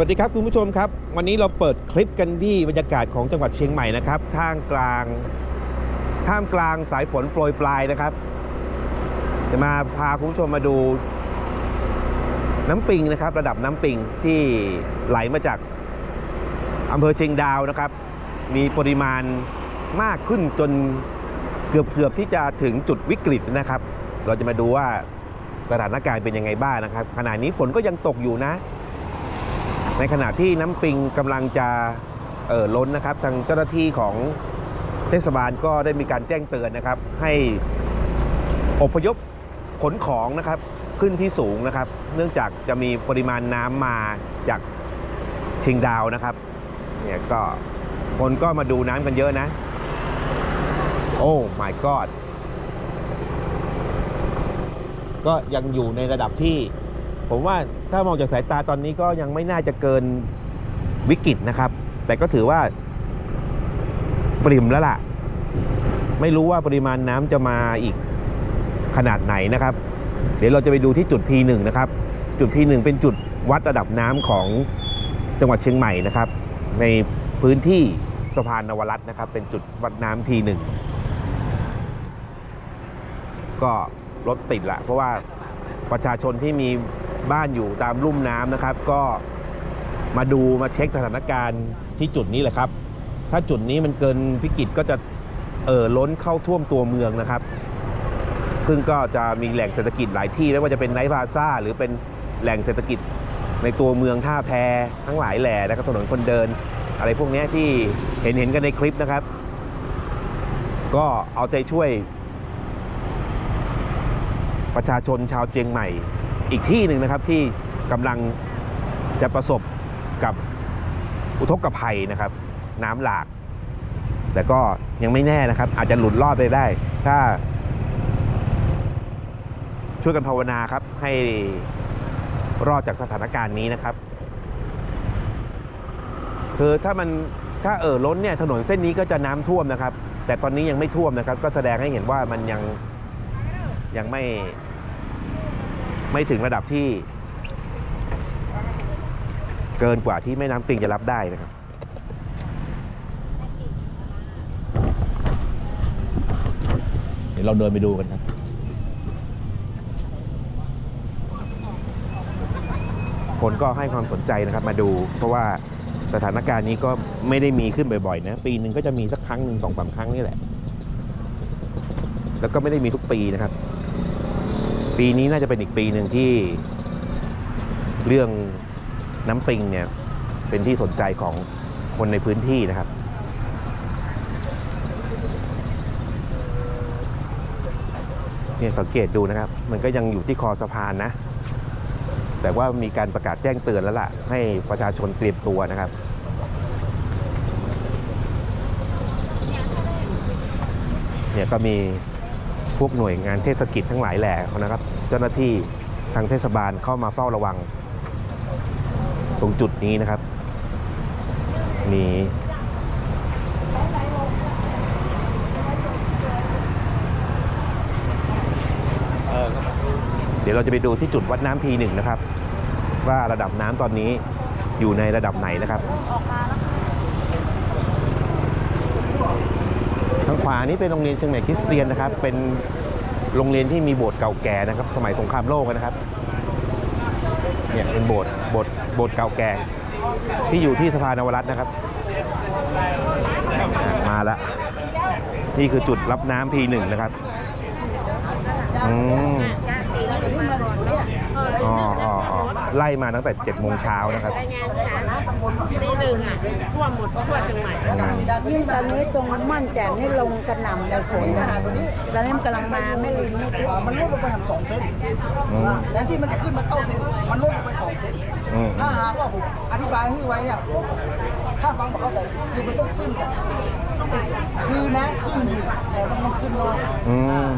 วัสดีครับคุณผู้ชมครับ วันนี้เราเปิดคลิปกันที่บรรยากาศของจังหวัดเชียงใหม่นะครับท่ามกลางท่ามกลางสายฝนโปรยปลายนะครับ จะมาพาคุณผู้ชมมาดู น้ำปิงนะครับ ระดับน้ำปิงที่ไหลมาจากอำเภอเชียงดาวนะครับ มีปริมาณมากขึ้นจนเกือบเกือบที่จะถึงจุดวิกฤตนะครับ เราจะมาดูว่าสถานการณ์เป็นยังไงบ้างนะครับขณะนี้ฝนก็ยังตกอยู่นะ ในขณะที่น้ำปิงกำลังจะเอ่อล้นนะครับ ทางเจ้าหน้าที่ของเทศบาลก็ได้มีการแจ้งเตือนนะครับ ให้อพยพขนของนะครับขึ้นที่สูงนะครับ เนื่องจากจะมีปริมาณน้ำมาจากเชียงดาวนะครับเนี่ยก็คนก็มาดูน้ำกันเยอะนะ โอ้ my god ก็ยังอยู่ในระดับที่ ผมว่าถ้ามองจากสายตาตอนนี้ก็ยังไม่น่าจะเกินวิกฤตนะครับ แต่ก็ถือว่าปริมแล้วล่ะ ไม่รู้ว่าปริมาณน้ำจะมาอีกขนาดไหนนะครับ เดี๋ยวเราจะไปดูที่จุด P1 นะครับ จุด P1 เป็นจุดวัดระดับน้ำของจังหวัดเชียงใหม่นะครับ ในพื้นที่สะพานนวรัตน์นะครับ เป็นจุดวัดน้ำ P1 ก็รถติดละเพราะว่าประชาชนที่มี บ้านอยู่ตามลุ่มน้ำนะครับ ก็มาดูมาเช็คสถานการณ์ที่จุดนี้แหละครับ ถ้าจุดนี้มันเกินวิกฤตก็จะเอ่อล้นเข้าท่วมตัวเมืองนะครับ ซึ่งก็จะมีแหล่งเศรษฐกิจหลายที่ไม่ว่าจะเป็นไนท์พาซ่าหรือเป็นแหล่งเศรษฐกิจในตัวเมืองท่าแพทั้งหลายแหล่นะครับถนนคนเดิน อะไรพวกนี้ที่เห็นเห็นกันในคลิปนะครับ ก็เอาใจช่วย ประชาชนชาวเจียงใหม่ อีกที่หนึ่งนะครับที่กำลังจะประสบกับอุทกภัยนะครับ น้ำหลาก แต่ก็ยังไม่แน่นะครับ อาจจะหลุดรอดไปได้ ถ้า ช่วยกันภาวนาครับ ให้รอดจากสถานการณ์นี้นะครับ คือถ้ามันถ้าเอ่อล้นเนี่ยถนนเส้นนี้ก็จะน้ำท่วมนะครับ แต่ตอนนี้ยังไม่ท่วมนะครับ ก็แสดงให้เห็นว่ามันยังยังไม่ ไม่ถึงระดับที่ เกินกว่าที่แม่น้ำปิงจะรับได้นะครับเดี๋ยวเราเดินไปดูกันครับคนก็ให้ความสนใจนะครับมาดู เพราะว่าสถานการณ์นี้ก็ไม่ได้มีขึ้นบ่อยๆนะ ปีหนึ่งก็จะมีสักครั้งหนึ่งสองสามครั้งนี่แหละ แล้วก็ไม่ได้มีทุกปีนะครับ ปีนี้น่าจะเป็นอีกปีหนึ่งที่เรื่องน้ำปิงเนี่ยเป็นที่สนใจของคนในพื้นที่นะครับ เนี่ยสังเกตดูนะครับ มันก็ยังอยู่ที่คอสะพานนะ แต่ว่ามีการประกาศแจ้งเตือนแล้วล่ะ ให้ประชาชนเตรียมตัวนะครับเนี่ยก็มี พวกหน่วยงานเทศกิจทั้งหลายแหล่นะครับ เจ้าหน้าที่ทางเทศบาลเข้ามาเฝ้าระวัง ตรงจุดนี้นะครับมีเดี๋ยวเราจะไปดูที่จุดวัดน้ำพีหนึ่งนะครับ ว่าระดับน้ำตอนนี้อยู่ในระดับไหนนะครับ ทางขวานี้เป็นโรงเรียนเชียงใหม่คริสเตียนนะครับ เป็นโรงเรียนที่มีโบสถ์เก่าแก่นะครับ สมัยสงครามโลกนะครับเนี่ยเป็นโบสถ์โบสถ์โบสถ์เก่าแก่ ที่อยู่ที่สะพานนวรัตน์นะครับ มาล้วนี่คือจุดรับน้ำ P1 นะครับอืมอ๋ออ๋อไล่มาตั้งแต่7โมงเช้านะครับ รายงานนะ ตีหนึ่งอะท่วมหมดทั่วเชียงใหม่อืมนี่ตอนนี้ตรงม่อนแจ่มนี่ลงกระหน่ำเลยฝนนะตอนนี้มันกำลังมาไม่ลืมไม่ท่วมมันลดลงไปทำสองเซนอืมแทนที่มันจะขึ้นมาเก้าเซนมันลดลงไปสองเซนอืมถ้าหากว่าผมอธิบายให้ไว้เนี่ยถ้าฟังบอกเขาแต่คือมันต้องขึ้นกันคือนะขึ้นอยู่แต่มันมันขึ้นน้อยอืม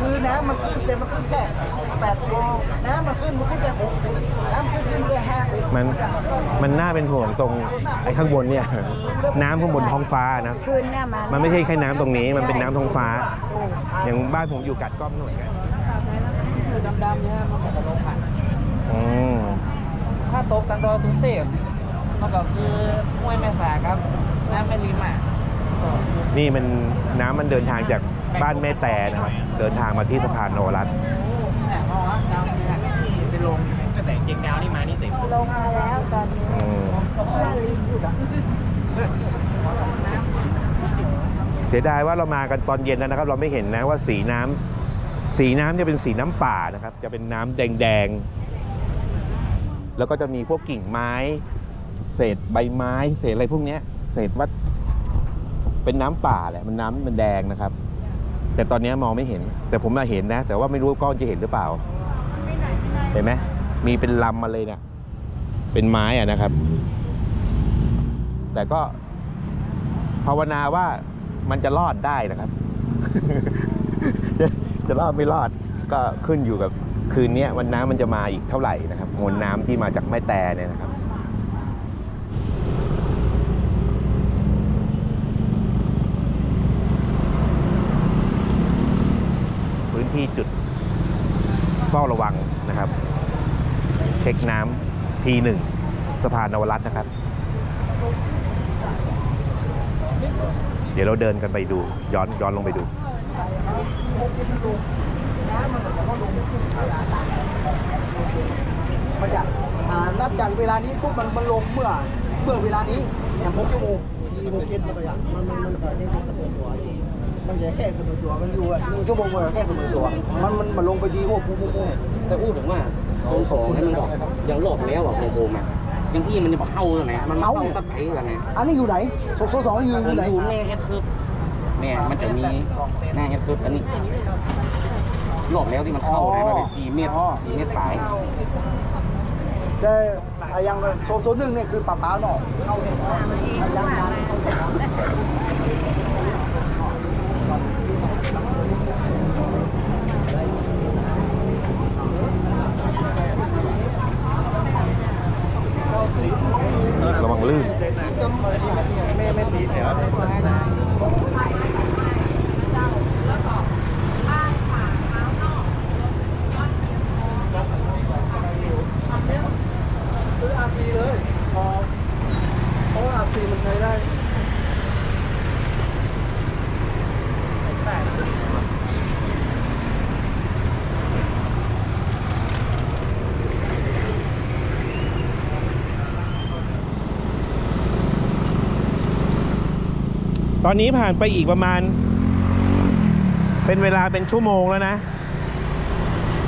คือน้ำมันขึ้นแต่มันขึ้นแค่แปดเซนน้ำมันขึ้นมันขึ้นแค่หกเซนน้ำขึ้นขึ้นแค่ห้าเซนมันมันน่าเป็นห่วงตรงไอ้ข้างบนเนี่ย น้ำข้างบนท้องฟ้านะคืนเนี่ยมามันไม่ใช่แค่น้ำตรงนี้มันเป็นน้ำท้องฟ้า อย่างบ้านผมอยู่กัดก้อมหน่วยกันดำๆเนี่ยมันก็จะลงผ่านอืม ตกตันดอสุเทพแล้วก็คือห้วยแม่สาครับ น้ำแม่ริมอะ นี่มันน้ำมันเดินทางจากบ้านแม่แต่นะครับ เดินทางมาที่สะพานโนรัตน์เนี่ยอ๋อน้ำเนี่ยเป็นลงตั้งแต่เจียงดาวนี่มานี่เต็มลงมาแล้วตอนนี้อืมหน้าลิฟต์อยู่อะเสียดายว่าเรามากันตอนเย็นแล้วนะครับ เราไม่เห็นนะว่าสีน้ำสีน้ำจะเป็นสีน้ำป่านะครับ จะเป็นน้ำแดงๆ แล้วก็จะมีพวกกิ่งไม้ เศษใบไม้ เศษอะไรพวกเนี้ย เศษวัด เป็นน้ำป่าแหละมันน้ำมันแดงนะครับ แต่ตอนนี้มองไม่เห็น แต่ผมมาเห็นนะ แต่ว่าไม่รู้กล้องจะเห็นหรือเปล่าเห็นไหมมีเป็นลำมาเลยเนี่ยเป็นไม้อะนะครับ แต่ก็ภาวนาว่ามันจะรอดได้นะครับ จะรอดไม่รอดก็ขึ้นอยู่กับ คืนนี้วันน้ำมันจะมาอีกเท่าไหร่นะครับมวลน้ำที่มาจากแม่แต่เนี่ยนะครับพื้นที่จุดเฝ้าระวังนะครับ เช็คน้ำทีหนึ่งสะพานนวรัตน์นะครับ เดี๋ยวเราเดินกันไปดู ย้อนย้อนลงไปดู มันจะนับจากเวลานี้ปุ๊บมันมันลงเมื่อเมื่อเวลานี้อย่างหกชั่วโมงทีหกเจ็ดมันก็อย่างมันมันมันก็ยังเสมอตัวอยู่มันจะแค่เสมอตัวมันอยู่อะหนึ่งชั่วโมงมันแค่เสมอตัวมันมันมันลงไปทีโอ้โหโอ้โหแต่พูดถึงว่าโซนสองนี่มันบอกยังหลอกแล้วอะโคมๆอะยังพี่มันจะบอกเข้าตัวไหนมันเข้าตะไคร้ตัวไหนอันนี้อยู่ไหนโซโซสองอยู่อยู่ไหนอยู่แน่แอดคึบเนี่ยมันจะมีหน้าแอดคึบอันนี้ หลอกแล้วที่มันเข้านะมันเป็นสี่เมตรสี่เมตรปลายแต่อะอยังโซโซหนึ่งเนี่ยคือปลาปลาหนอกเข้าเนี่ยยังมาระวังลื่น ซื้ออาร์ซีเลยพอเพราะว่าอาร์ซีมันใช้ได้ ตอนนี้ผ่านไปอีกประมาณ เป็นเวลาเป็นชั่วโมงแล้วนะ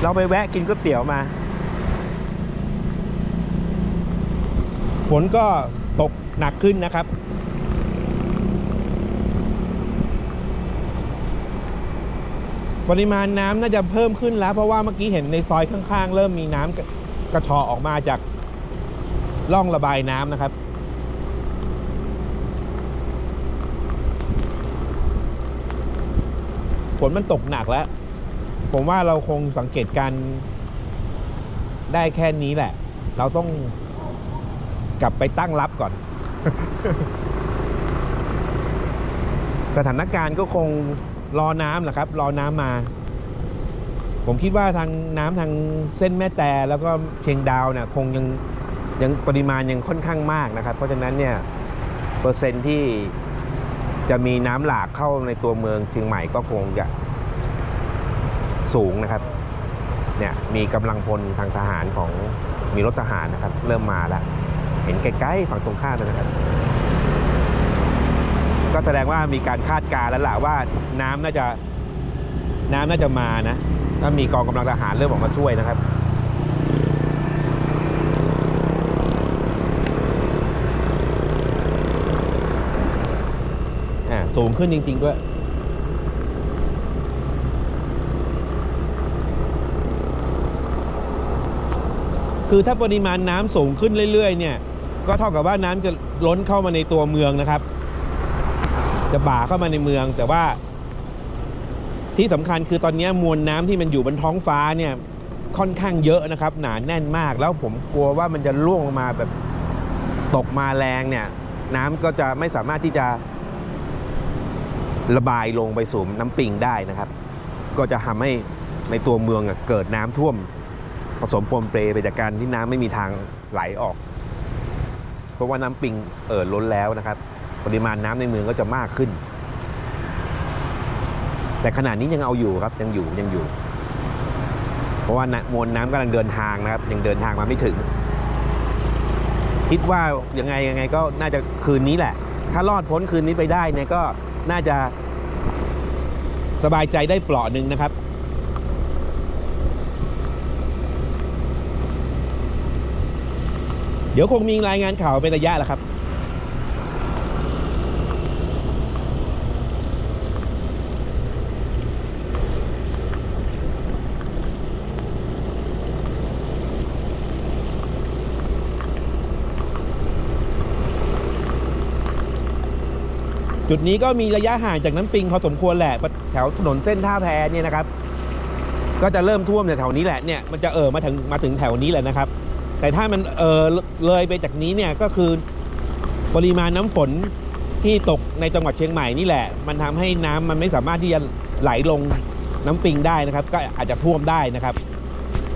เราไปแวะกินก๋วยเตี๋ยวมาฝนก็ตกหนักขึ้นนะครับ ปริมาณน้ำน่าจะเพิ่มขึ้นแล้ว เพราะว่าเมื่อกี้เห็นในซอยข้างๆ เริ่มมีน้ำกระชอออกมาจากร่องระบายน้ำนะครับ ฝนมันตกหนักแล้ว ผมว่าเราคงสังเกตการได้แค่นี้แหละ เราต้องกลับไปตั้งรับก่อน สถานการณ์ก็คงรอน้ำแหละครับ รอน้ำมา ผมคิดว่าทางน้ำทางเส้นแม่แต่แล้วก็เชียงดาวเนี่ยคงยังยังปริมาณยังค่อนข้างมากนะครับ เพราะฉะนั้นเนี่ย เปอร์เซ็นที่ จะมีน้ำหลากเข้าในตัวเมืองเชียงใหม่ก็คงจะสูงนะครับ เนี่ยมีกำลังพลทางทหารของมีรถทหารนะครับ เริ่มมาแล้ว เห็นใกล้ๆฝั่งตรงข้ามนะครับ ก็แสดงว่ามีการคาดการณ์แล้วล่ะว่าน้ำน่าจะน้ำน่าจะมานะถ้ามีกองกำลังทหารเริ่มออกมาช่วยนะครับ สูงขึ้นจริง ๆ ด้วย คือถ้าปริมาณน้ำสูงขึ้นเรื่อยๆ เนี่ย ก็เท่ากับว่าน้ำจะล้นเข้ามาในตัวเมืองนะครับ จะบ่าเข้ามาในเมือง แต่ว่าที่สำคัญคือตอนนี้มวลน้ำที่มันอยู่บนท้องฟ้าเนี่ยค่อนข้างเยอะนะครับหนาแน่นมากแล้วผมกลัวว่ามันจะร่วงลงมาแบบตกมาแรงเนี่ย น้ำก็จะไม่สามารถที่จะ ระบายลงไปสู่น้ำปิงได้นะครับ ก็จะทำให้ในตัวเมืองเกิดน้ำท่วม ผสมปนเปไปจากการที่น้ำไม่มีทางไหลออก เพราะว่าน้ำปิงเอ่อล้นแล้วนะครับ ปริมาณน้ำในเมืองก็จะมากขึ้น แต่ขณะนี้ยังเอาอยู่ครับยังอยู่ยังอยู่ เพราะว่ามวลน้ำกำลังเดินทางนะครับ ยังเดินทางมาไม่ถึง คิดว่ายังไงยังไงก็น่าจะคืนนี้แหละ ถ้ารอดพ้นคืนนี้ไปได้เนี่ยก็ น่าจะสบายใจได้เปลาะหนึ่งนะครับเดี๋ยวคงมีรายงานข่าวเป็นระยะแหละครับ จุดนี้ก็มีระยะห่างจากน้ำปิงพอสมควรแหละแถวถนนเส้นท่าแพเนี่ยนะครับ ก็จะเริ่มท่วมแถวนี้แหละเนี่ยมันจะเอ่อมาถึงมาถึงแถวนี้แหละนะครับ แต่ถ้ามันเอ่อเลยไปจากนี้เนี่ยก็คือปริมาณน้ำฝนที่ตกในจังหวัดเชียงใหม่นี่แหละ มันทำให้น้ำมันไม่สามารถที่จะไหลลงน้ำปิงได้นะครับ ก็อาจจะท่วมได้นะครับ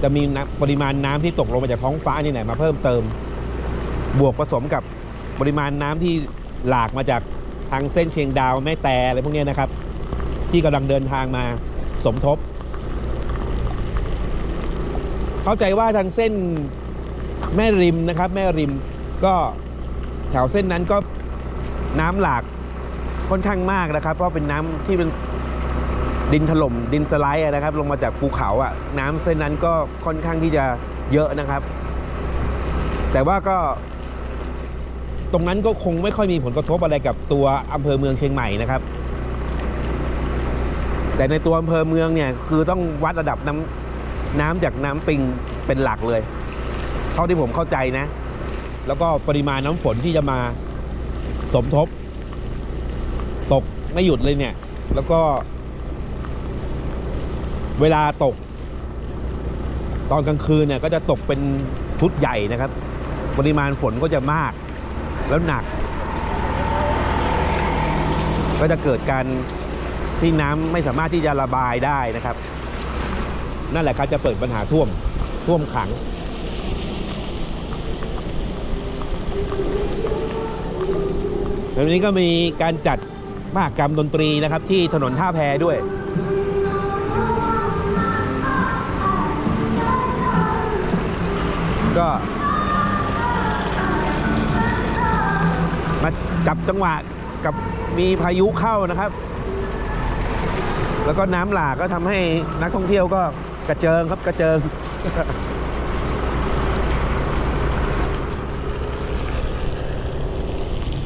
จะมีน้ำปริมาณน้ำที่ตกลงมาจากท้องฟ้านี่แหละมาเพิ่มเติม บวกผสมกับปริมาณน้ำที่หลากมาจาก ทางเส้นเชียงดาวแม่แต่อะไรพวกนี้นะครับ ที่กำลังเดินทางมาสมทบ เข้าใจว่าทางเส้นแม่ริมนะครับ แม่ริมก็แถวเส้นนั้นก็น้ำหลากค่อนข้างมากนะครับ เพราะเป็นน้ำที่เป็นดินถล่มดินสไลด์นะครับ ลงมาจากภูเขาอะ น้ำเส้นนั้นก็ค่อนข้างที่จะเยอะนะครับ แต่ว่าก็ ตรงนั้นก็คงไม่ค่อยมีผลกระทบอะไรกับตัวอำเภอเมืองเชียงใหม่นะครับ แต่ในตัวอำเภอเมืองเนี่ยคือต้องวัดระดับน้ำน้ำจากน้ำปิงเป็นหลักเลย เท่าที่ผมเข้าใจนะ แล้วก็ปริมาณน้ำฝนที่จะมาสมทบ ตกไม่หยุดเลยเนี่ย แล้วก็ เวลาตก ตอนกลางคืนเนี่ยก็จะตกเป็นชุดใหญ่นะครับ ปริมาณฝนก็จะมาก แล้วหนัก ก็จะเกิดการที่น้ำไม่สามารถที่จะระบายได้นะครับ นั่นแหละครับจะเปิดปัญหาท่วมท่วมขัง แล้ววันนี้ก็มีการจัดมหกรรมดนตรีนะครับ ที่ถนนท่าแพด้วยก็ มาจับจังหวะกับมีพายุเข้านะครับ แล้วก็น้ำหลากก็ทำให้นักท่องเที่ยวก็กระเจิงครับกระเจิง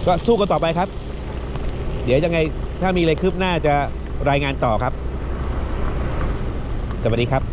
ก็สู้กันต่อไปครับ เดี๋ยวยังไงถ้ามีอะไรคืบหน้าจะรายงานต่อครับ สวัสดีครับ